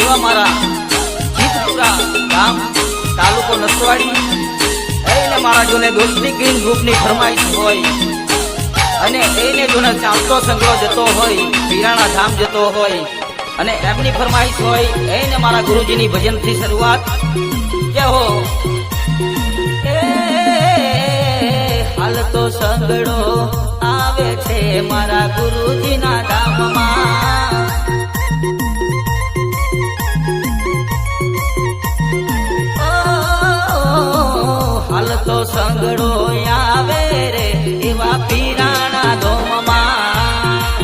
એવા મારા તાલુકો નસવાડી. એને મારા જોને ગ્રુપની ફરમાઈશ હોય. અને એને જતો હોય પીરાણા ધામ જતો હોય. અને એમની ફરમાઈશ હોય એને મારા ગુરુજીની ભજનથી શરૂઆત. કે હો તો સગડો આવે છે મારા ગુરુજીના ધામમાં. હાલ તો સંગડો આવે રે એવા પીરાણા ધોમમાં.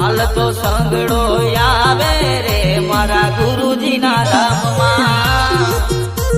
હાલ તો સંગડો આવે રે મારા ગુરુજીના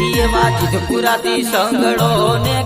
એવા જીતપુરાથી સંગળો ને